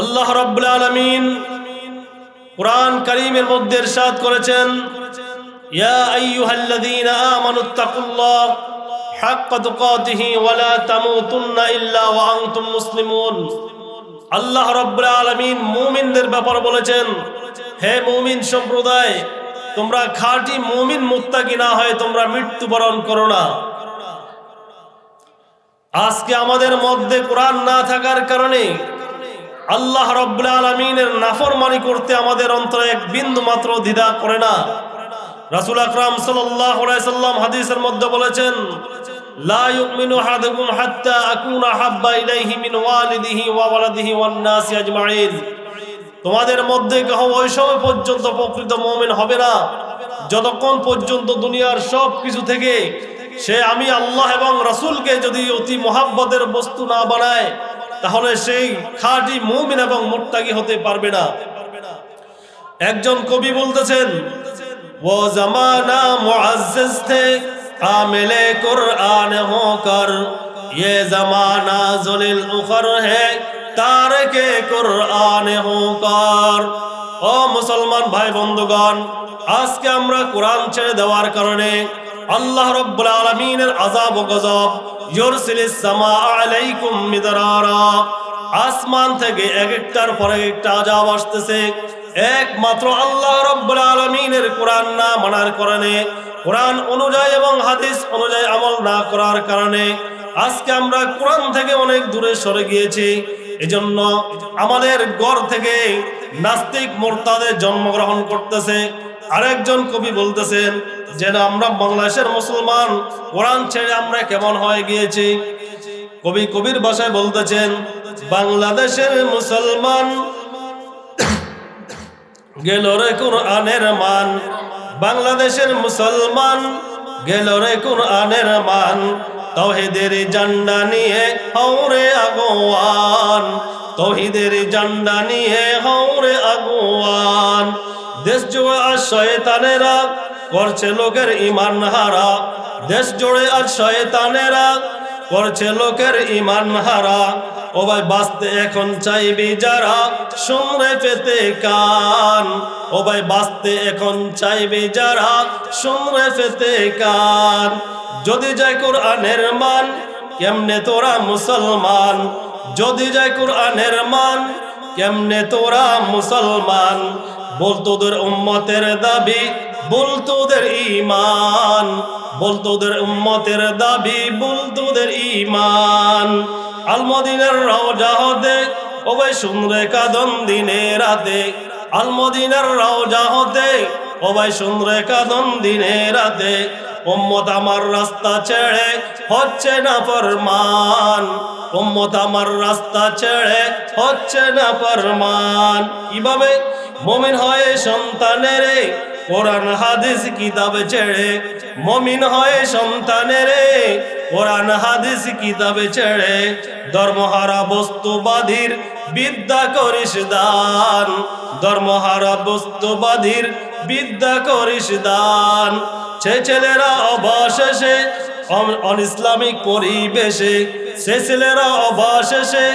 আল্লাহ রব্বুল আলমিন কোরআন করিমের মধ্যে ইরশাদ করেছেন, ইয়া আইয়ুহাল্লাযীনা আমানুত্তাকুল্লাহ হাক্কা তুকাতিহি ওয়া লা তামুতুন্না ইল্লা ওয়া আনতুম মুসলিমুন। আল্লাহ রব্বুল আলমিন মুমিনদের ব্যাপার বলেছেন, হে মুমিন সম্প্রদায়, তোমরা খাঁটি মুমিন মুত্তাকি না হয় তোমরা মৃত্যুবরণ করো না। আজকে আমাদের মধ্যে কোরআন না থাকার কারণে আল্লাহ রব্বুল আলমিনের নাফরমানি করতে আমাদের অন্তরে এক বিন্দু মাত্র দ্বিধা করে না। রাসুল আকরাম সাল্লাম হাদিসের মধ্যে বলেছেন তোমাদের মধ্যে কেহ ওই সময় পর্যন্ত প্রকৃত মুমিন হবে না। যতক্ষণ পর্যন্ত দুনিয়ার সব কিছু থেকে সে আমি আল্লাহ এবং রাসূলকে যদি অতি মোহাব্বতের বস্তু না বানায় তাহলে সেই খাঁটি মুমিন এবং মুত্তাকি হতে পারবে না একজন কবি বলতেছেন वो जमाना मुअज्जज थे आमिले कुरान होकर ये जमाना जुलिल उखर है तारके कुरान होकर ও মুসলমান ভাই বন্ধুগণ আজকে আমরা কোরআন ছেড়ে দেওয়ার কারণে আল্লাহ রব্বুল আলামিনের আযাব ও গজব আসমান থেকে এক একটার পর একটা আযাব আসতেছে। একমাত্র আল্লাহ রব্বুল আলমিনের কোরআন না মানার কারণে, কোরআন অনুযায়ী এবং হাদিস অনুযায়ী আমল না করার কারণে আজকে আমরা কোরআন থেকে অনেক দূরে সরে গিয়েছি। এজন্য আমাদের গড় থেকে নাস্তিক মোরতাদের জন্মগ্রহণ করতেছে। আরেকজন কবি বলতেছেন যে না আমরা বাংলাদেশের মুসলমান, কোরআন ছেড়ে আমরা কেমন হয়ে গিয়েছি? কবি কবির ভাষায় বলতেছেন, বাংলাদেশের মুসলমান গেল রে কোরআনের মান, বাংলাদেশের মুসলমান গেল রে কোরআনের মান, তহিদের জান্ডা নিয়ে হৌরে আগোয়ান, তহিদের জান্ডা নিয়ে হৌরে আগোয়ান, দেশ আর শয়তানেরা করছে লোকের ইমান হারা। দেশ জুড়ে আর শয়তানেরা করছে লোকের ইমান হারা। ও ভাই, বাঁচতে এখন চাইবি যারা? শুনরে পেতে কান। ও ভাই, বাঁচতে এখন চাইবি যারা? শুনরে পেতে কান। যদি যায় কোরআনের মান, কেমনে তোরা মুসলমান? যদি যায় কোরআনের মান, কেমনে তোরা মুসলমান? বলতোদের উম্মতের দাবি বলতোদের ইমান বলতোদের উম্মতের দাবি বলতোদের ইমান আলমদিনের রওজা হতে, ও ভাই শুনরে কাদন দিনে রাতে। আলমদিনের রওজা হতে, ও ভাই শুনরে কাদন দিনে রাতে। উম্মত আমার রাস্তা ছেড়ে হচ্ছে না ফরমান। উম্মত আমার রাস্তা ছেড়ে হচ্ছে না ফরমান। কীভাবে? মমিন হয় সন্তানের কোরআন হাদিস কিতাব ছেড়ে মমিন হয় সন্তানের কোরআন হাদিস কিতাব ছেড়ে ধর্মহারা বস্তুবাদীর বিদ্যা করিস দান। ধর্মহারা বস্তুবাদীর বিদ্যা করিস দান। ছেলেরা অবশেষে অন ইসলামিক পরিবেশে ছেলেরা অবশেষে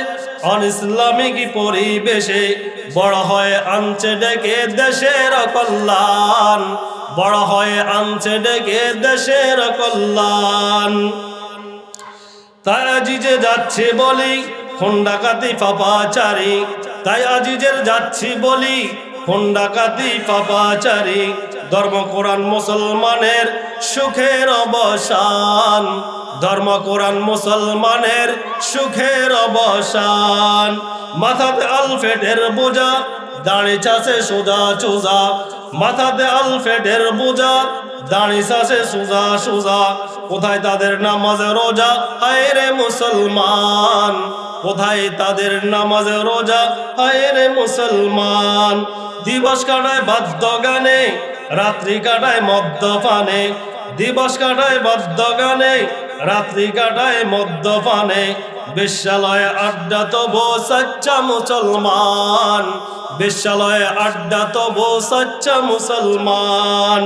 অন ইসলামিক পরিবেশে বড় হয় আনছে ডেকে দেশের কল্যাণ। বড় হয় আনছে ডেকে দেশের কল্যাণ। তাই আজিজে যাচ্ছে বলি, খন্ডাকাতি পাপাচারি। তাই আজিজের যাচ্ছি বলি, খন্ডাকাতি পাপাচারি। ধর্ম কোরআন মুসলমানের সুখের অবসান। ধর্ম কোরআন মুসলমানের সুখের অবসান। মাথাতে আলফেটের বোঝা, দাঁড়ি চাষে সোজা চোজা মাথাতে আলফেটের বোঝা, দাঁড়ি চাষে সোজা সোজা। কোথায় তাদের নামাজ রোজা? হায় রে মুসলমান। কোথায় তাদের নামাজ রোজা? হায় রে মুসলমান। দিবস কাটায় বাদ্য গানে, রাত্রি কাটায় মদ্যপানে। দিবস কাটায় বাদ্য গানে রাত্রি কাটায় মদ্যপানে বিশ্বালয়ে আড্ডা তবু সচ্চা মুসলমান। বিশ্বলয়ে আড্ডা তবু সচ্চা মুসলমান।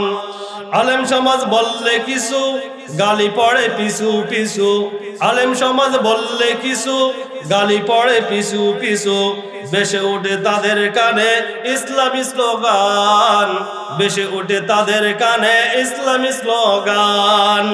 আলেম সমাজ বললে কিছু, গালি পড়ে পিছু পিছু। আলেম সমাজ বললে কিছু, গালি পড়ে পিছু পিছু। বেশে ওঠে তাদের কানে ইসলামী স্লোগান। বেশে ওঠে তাদের কানে ইসলামী স্লোগান।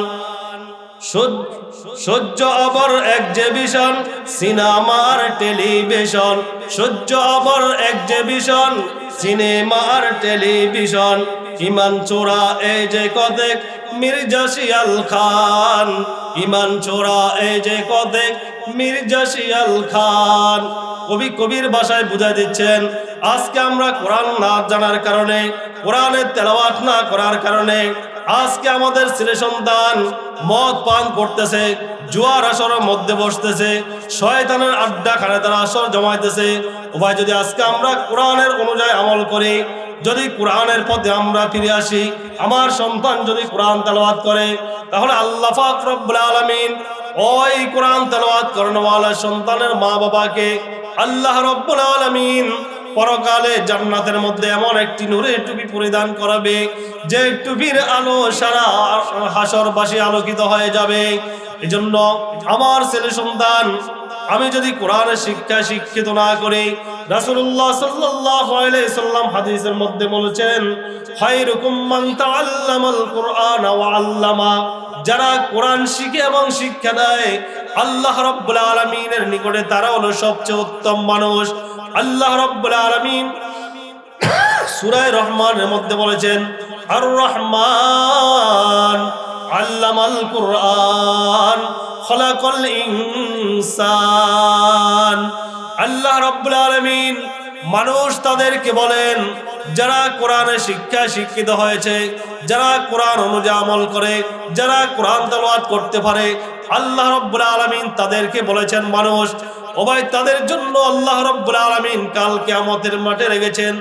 সহ্য- অবর এক্সিবিশন সিনেমার টেলিভিশন। সহ্য অবর এক্সিবিশন সিনেমার টেলিভিশন। ইমান চোরা এই যে কদেক মির্জা শিয়াল খান। ইমান চোরা এই যে কদেক মির্জা শিয়াল খান। কবি কবির ভাষায় বুঝা দিচ্ছেন, আজকে আমরা কোরআন না জানার কারণে, কোরআনের তেলাওয়াত না করার কারণে আজকে আমাদের ছেলে সন্তান মদ পান করতেছে, জুয়ার আসরের মধ্যে বসতেছে, শয়তানের আড্ডা খানে তারা আসর জমাইতেছে। উভয় যদি আজকে আমরা কোরআনের অনুযায়ী আমল করি, যদি কোরআনের পথে আমরা ফিরে আসি, আমার সন্তান যদি কোরআন তেলাওয়াত করে, তাহলে আল্লাহ পাক রব্বুল আলামিন ওই কোরআন তেলাওয়াত করানোওয়ালা সন্তানের মা বাবাকে আল্লাহ রব্বুল আলামিন পরকালে জান্নাতের মধ্যে এমন একটি নূরের টুপি পরিধান করাবে, যে টুপির আলো সারা হাসরবাসী আলোকিত হয়ে যাবে। এজন্য আমার ছেলে সন্তান, আমি যদি কোরআনের শিক্ষা শিক্ষিত না করি, রাসূলুল্লাহ সাল্লাল্লাহু আলাইহি সাল্লাম হাদিসের মধ্যে বলেছেন, খায়রুকুম মান তাআল্লামাল কুরআন ওয়া আল্লামা যারা কোরআন শিখে এবং শিক্ষা দেয়, আল্লাহ রাব্বুল আলামিনের নিকটে তারা হলো সবচেয়ে উত্তম মানুষ। আল্লাহ রাব্বুল আলামিন সূরা রহমানের মধ্যে বলেছেন আর রহমান আল্লামাল কুরআন, খলাকল ইনসান। আল্লাহ রাব্বুল আলামিন মানুষ তাদেরকে বলেন, যারা কোরআনে শিক্ষা শিক্ষিত হয়েছে, যারা কোরআন অনুযায়ী আমল করে, যারা কোরআন তেলাওয়াত করতে পারে, আল্লাহ রাব্বুল আলামিন তাদেরকে বলেছেন, মানুষ ওবাই তাদের জন্য আল্লাহ রাব্বুল আলামিন কাল কিয়ামতের মাঠে রেখেছেন,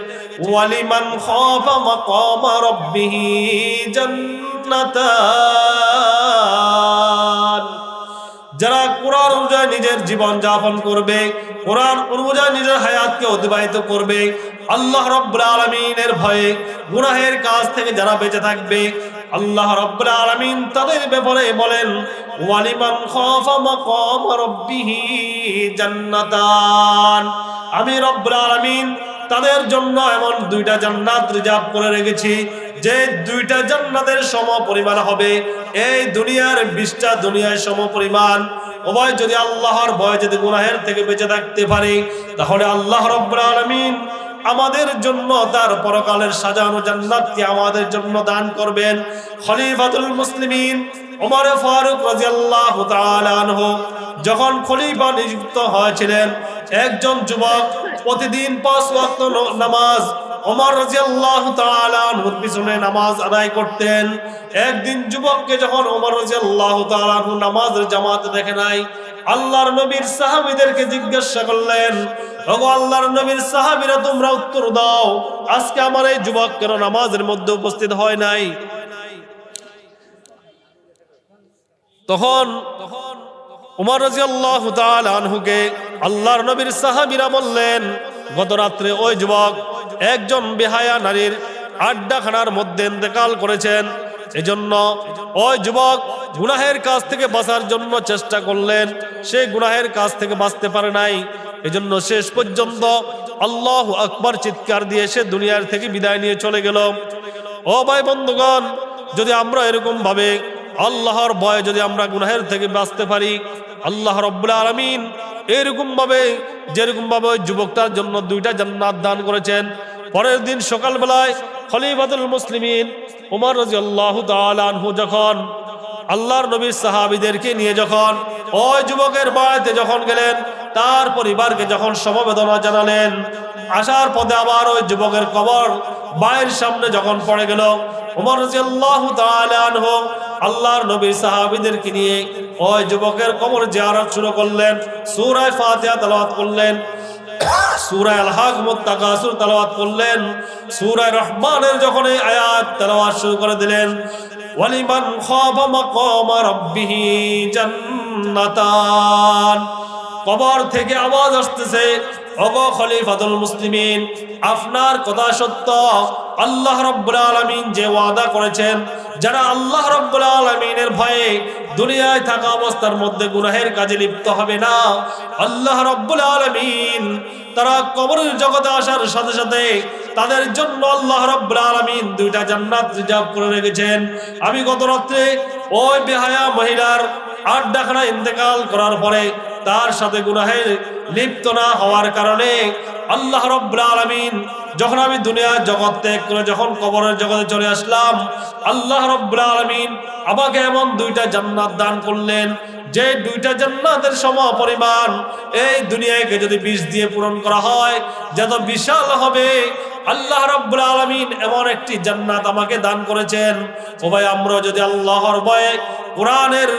ওয়ালিমান খাফা মাকামা রাব্বিহি জান্নাতান। যারা কোরআন অনুযায়ী নিজের জীবন যাপন করবে, কোরআন অনুযায়ী নিজের হায়াতকে অতিবাহিত করবে, আল্লাহ রব্বুল আলমিনের ভয়ে গুনাহের কাজ থেকে যারা বেঁচে থাকবে আল্লাহ রব্বুল আলমিন তাদের ব্যাপারে বলেন, ওয়ালিমান খাফা মাকাম রাব্বিহি জান্নাতান। আমি রব্বুল আলমিন তাদের জন্য এমন দুইটা জান্নাত রিজার্ভ করে রেখেছি, যে দুইটা জান্নাতের সম পরিমাণ হবে। এই দুনিয়ার বিশটা দুনিয়ার সম পরিমাণ যদি আল্লাহর ভয় যদি গুনাহের থেকে বেঁচে থাকতে পারে, তাহলে আল্লাহ রব্বুল আলামিন আমাদের জন্য তার পরকালের সাজানো জান্নাতকে আমাদের জন্য দান করবেন। খলিফাতুল মুসলিমিন ওমর ফারুক রাদিয়াল্লাহু তাআলা আনহু যখন খলিফা নিযুক্ত হয়েছিলেন, একজন যুবক প্রতিদিন পাঁচ ওয়াক্ত নামাজ ওমর রাদিয়াল্লাহু তাআলা আনহুর পিছনে নামাজ আদায় করতেন। একদিন যুবককে যখন ওমর রাদিয়াল্লাহু তাআলা আনহু নামাজের জামাতে দেখে নাই আল্লাহর নবীর সাহাবীদেরকে জিজ্ঞাসা করলেন, ওগো আল্লাহর নবীর সাহাবীরা, তোমরা উত্তর দাও, আজকে আমার এই যুবক কেন নামাজের মধ্যে উপস্থিত হয় নাই? তখন উমর রাজিয়াল্লাহ আনহুকে আল্লাহর নবীর সাহাবীরা বললেন গত রাত্রে ওই যুবক একজন বেহায়া নারীর আড্ডাখানার মধ্যে ইন্তেকাল করেছেন, এজন্য ওই যুবক, গুনাহের কাছ থেকে বাঁচার জন্য চেষ্টা করলেন। সে গুনাহের কাছ থেকে বাঁচতে পারে নাই। এজন্য শেষ পর্যন্ত আল্লাহ আকবর চিৎকার দিয়ে সে দুনিয়ার থেকে বিদায় নিয়ে চলে গেল। ও ভাই বন্ধুগণ, যদি আমরা এরকম ভাবে আল্লাহর ভয়ে যদি আমরা গুনাহের থেকে বাঁচতে পারি, আল্লাহ রব্বুল আলমিন এরকম ভাবে যেরকম ভাবে ওই যুবকটার জন্য দুইটা জান্নাত দান করেছেন। পরের দিন সকালবেলায় খলিফাতুল মুসলিমিন উমর রাজি আল্লাহ আনহু যখন আল্লাহর নবীর সাহাবিদেরকে নিয়ে যখন ওই যুবকের বাড়িতে যখন গেলেন, তার পরিবারকে যখন সমবেদনা জানালেন, আসার পথে আবার ওই যুবকের কবর বায়ের সামনে যখন পড়ে গেল, উমর তাআলা আনহু আল্লাহর নবীর সাহাবীদেরকে নিয়ে ওই যুবকের কবর জিয়ারত শুরু করলেন সূরা ফাতিহা তেলাওয়াত করলেন। সূরা আলহাক হাকমুত তালাওয়াত করলেন। সুরায় রহমানের যখন এই আয়াত তালাওয়াত শুরু করে দিলেন, ওয়ালিমান খাফা মাকাম রাব্বিহি জান্নাতান। কবর থেকে আওয়াজ আসতেছে ওগো খলিফাতুল মুসলিমিন, আপনার কথা সত্য। আল্লাহ রব্বুল আলামিন যে ওয়াদা করেছেন, যারা আল্লাহ রব্বুল আলামিনের ভয়ে দুনিয়ায় থাকা অবস্থার মধ্যে গুনাহের কাজে লিপ্ত হবে না, আল্লাহ রব্বুল আলামিন তারা কবরের জগতে আসার সাথে সাথে তাদের জন্য আল্লাহ রাব্বুল আলামিন দুইটা জান্নাত রিজার্ভ করে রেখেছেন। আমি গত রাত্রে ওই বেহায়া মহিলার আড্ডাখানা ইন্তেকাল করার পরে তার সাথে গুনাহে লিপ্ত না হওয়ার কারণে আল্লাহ রব্বুল আলামিন যখন আমি দুনিয়ার জগৎ ত্যাগ করে যখন কবরের জগতে চলে আসলাম, আল্লাহ রব্বুল আলামিন আমাকে এমন দুইটা জান্নাত দান করলেন, যে দুইটা জান্নাতের সম পরিমাণ এই দুনিয়াকে যদি বিষ দিয়ে পূরণ করা হয়, যত বিশাল হবে। আল্লাহ রাব্বুল আলামিন এমন একটি জান্নাত আমাকে দান করেছেন। ভাই আমরা যদি আল্লাহর ভয়ে কোরআনের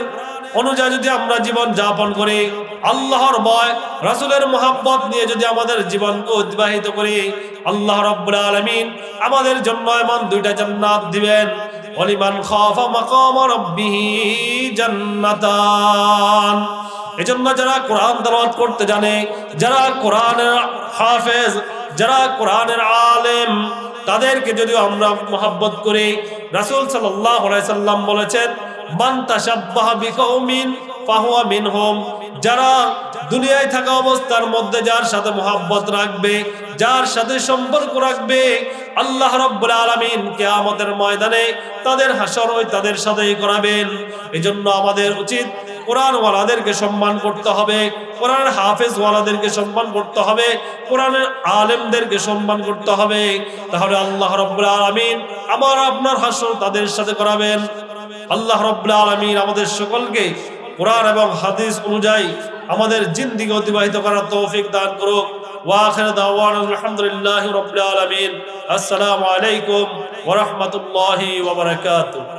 অনুযায়ী যদি আমরা জীবন যাপন করি, আল্লাহর ভয়, রাসূলের মোহাব্বত নিয়ে যদি আমাদের জীবনকে অতিবাহিত করি, আল্লাহ রাব্বুল আলামিন আমাদের জন্য এমন দুইটা জান্নাত দিবেন। রাব্বিহি জান্নাতান। যারা করতে জানে, যারা হাফেজ, যারা কোরআনের আলেম, তাদেরকে যদিও আমরা মোহাব্বত করি, রাসূল সাল্লাম বলেছেন যারা দুনিয়ায় থাকা অবস্থার মধ্যে যার সাথে মোহাব্বত রাখবে, যার সাথে সম্পর্ক রাখবে, আল্লাহ রব্বুল আলামিন কিয়ামতের ময়দানে তাদের হাসর ওই তাদের সাথেই করাবেন। এজন্য আমাদের উচিত কোরআন ওয়ালাদেরকে সম্মান করতে হবে কোরআন হাফেজ ওয়ালাদেরকে সম্মান করতে হবে, কোরআনের আলেমদেরকে সম্মান করতে হবে। তাহলে আল্লাহ রব্বুল আলামিন আমার আপনার হাসর তাদের সাথে করাবেন। আল্লাহ রব্লা আলমীর আমাদের সকলকে কোরআন এবং হাদিস অনুযায়ী আমাদের জিন্দিগি অতিবাহিত করার তৌফিক দান করুক। ওয়াখির দাওয়ান الحمد لله رب আসসালামু আলাইকুম عليكم রাহমাতুল্লাহি الله বারাকাতুহু।